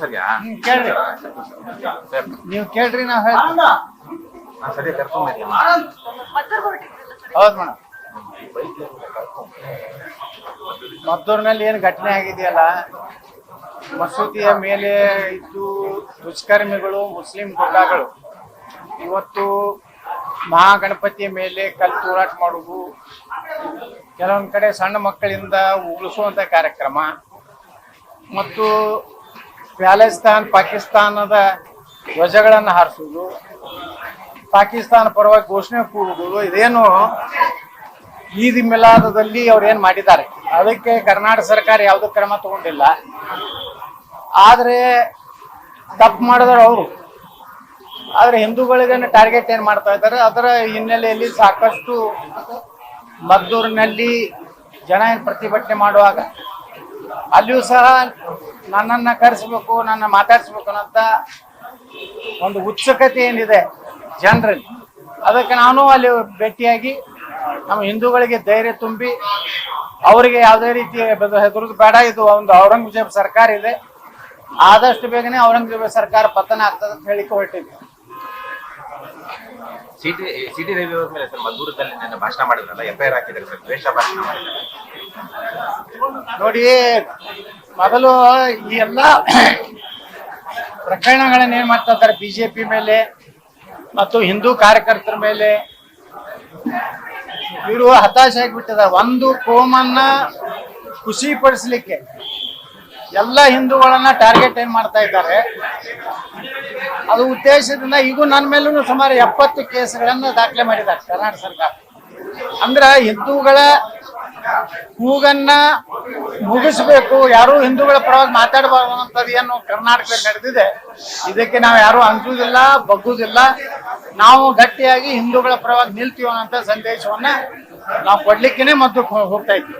ಸರಿಯಾ? ಕೇಳ್ರಿ. ಸರ್. ನೀವು ಕೇಳ್ರಿ ನಾವು ಹೇಳ್ತೀವಿ. ನಾ ಸರಿ ಕರ್ಕೊಂಬರಿ ಹೌದ್ ಮೇಡಮ್. ಮದ್ದೂರಿನಲ್ಲಿ ಏನು ಘಟನೆ ಆಗಿದೆಯಲ್ಲ? ಮಸೂದಿಯ ಮೇಲೆ ಇದ್ದು ದುಷ್ಕರ್ಮಿಗಳು ಮುಸ್ಲಿಂ ಗುಂಡಾಗಳು ಇವತ್ತು ಮಹಾಗಣಪತಿಯ ಮೇಲೆ ಕಲ್ ತೂರಾಟ ಮಾಡುವುದು ಕೆಲವೊಂದು ಕಡೆ ಸಣ್ಣ ಮಕ್ಕಳಿಂದ ಉಳಿಸುವಂಥ ಕಾರ್ಯಕ್ರಮ. ಮತ್ತು ಪ್ಯಾಲೆಸ್ತಾನ್, ಪಾಕಿಸ್ತಾನದ ಧ್ವಜಗಳನ್ನು ಹಾರಿಸುವುದು. ಪಾಕಿಸ್ತಾನ ಪರವಾಗಿ ಘೋಷಣೆ ಕೂಗುವುದು, ಇದೇನು ಈದ್ ಮಿಲಾದದಲ್ಲಿ ಅವ್ರು ಏನ್ ಮಾಡಿದ್ದಾರೆ. ಅದಕ್ಕೆ ಕರ್ನಾಟಕ ಸರ್ಕಾರ ಯಾವುದೂ ಕ್ರಮ ತಗೊಂಡಿಲ್ಲ. ಆದರೆ ತಪ್ಪು ಮಾಡಿದ್ರು ಅವರು. ಆದ್ರೆ ಹಿಂದೂಗಳಿಗೆ ಟಾರ್ಗೆಟ್ ಏನ್ ಮಾಡ್ತಾ ಇದ್ದಾರೆ? ಅದರ ಹಿನ್ನೆಲೆಯಲ್ಲಿ ಸಾಕಷ್ಟು ಮದ್ದೂರಿನಲ್ಲಿ ಜನ ಏನ್ ಪ್ರತಿಭಟನೆ ಮಾಡುವಾಗ ಅಲ್ಲಿಯೂ ಸಹ ನನ್ನನ್ನ ಕರೆಸ್ಬೇಕು, ನನ್ನ ಮಾತಾಡಿಸ್ಬೇಕು ಅನ್ನೋಂಥ ಒಂದು ಉತ್ಸುಕತೆ ಏನಿದೆ ಜನರಲ್ಲಿ. ಅದಕ್ಕೆ ನಾನು ಅಲ್ಲಿ ಭೇಟಿಯಾಗಿ ನಮ್ಮ ಹಿಂದೂಗಳಿಗೆ ಧೈರ್ಯ ತುಂಬಿ ಅವರಿಗೆ ಯಾವುದೇ ರೀತಿ ಹೆದರುದು ಬೇಡ. ಇದು ಒಂದು ಔರಂಗಜೇಬ್ ಸರ್ಕಾರ ಇದೆ. ಆದಷ್ಟು ಬೇಗನೆ ಔರಂಗಜೇಬ್ ಸರ್ಕಾರ ಪತನ ಆಗ್ತದೆ ಅಂತ ಹೇಳಿಕೆ ಹೊರಟಿದ್ವಿ ಸಿಟಿ ಸಿಟಿ ರವಿ ಅವ್ರ ಮೇಲೆ ಸರ್ ಮದ್ದೂರದಲ್ಲಿ ಭಾಷಣ ಮಾಡಿದ್ರಲ್ಲ ಎಫ್ ಐ ಆರ್ ಹಾಕಿದ್ದಾರೆ ಸರ್, ದ್ವೇಷ ಭಾಷಣ ನೋಡಿ, ಮೊದಲು ಈ ಎಲ್ಲ ಪ್ರಕರಣಗಳನ್ನ ಏನ್ ಮಾಡ್ತಾ ಇದ್ದಾರೆ ಬಿಜೆಪಿ ಮೇಲೆ ಮತ್ತು ಹಿಂದೂ ಕಾರ್ಯಕರ್ತರ ಮೇಲೆ? ಇವರು ಹತಾಶ ಆಗಿಬಿಟ್ಟಿದ್ದಾರೆ. ಒಂದು ಕೋಮನ್ನ ಖುಷಿ ಪಡಿಸ್ಲಿಕ್ಕೆ ಎಲ್ಲ ಹಿಂದೂಗಳನ್ನ ಟಾರ್ಗೆಟ್ ಏನ್ ಮಾಡ್ತಾ ಇದ್ದಾರೆ? ಅದು ಉದ್ದೇಶದಿಂದ ಈಗ ನನ್ನ ಮೇಲೂ ಸುಮಾರು ಎಪ್ಪತ್ತು ಕೇಸ್ಗಳನ್ನ ದಾಖಲೆ ಮಾಡಿದ್ದಾರೆ ಕರ್ನಾಟಕ ಸರ್ಕಾರ. ಅಂದ್ರ ಹಿಂದೂಗಳ ಕೂಗನ್ನ ಮುಗಿಸ್ಬೇಕು, ಯಾರು ಹಿಂದೂಗಳ ಪರವಾಗಿ ಮಾತಾಡಬಾರ್ದು ಅನ್ನೋಂಥದ್ದು ಏನು ಕರ್ನಾಟಕದಲ್ಲಿ ನಡೆದಿದೆ. ಇದಕ್ಕೆ ನಾವು ಯಾರು ಅಂಜುವುದಿಲ್ಲ ಬಗ್ಗುವುದಿಲ್ಲ ನಾವು ಗಟ್ಟಿಯಾಗಿ ಹಿಂದೂಗಳ ಪರವಾಗಿ ನಿಲ್ತೀವ ಅನ್ನೋಂಥ ಸಂದೇಶವನ್ನ ನಾವು ಕೊಡ್ಲಿಕ್ಕೇನೆ ಮದ್ದು ಹೋಗ್ತಾ ಇದ್ವಿ.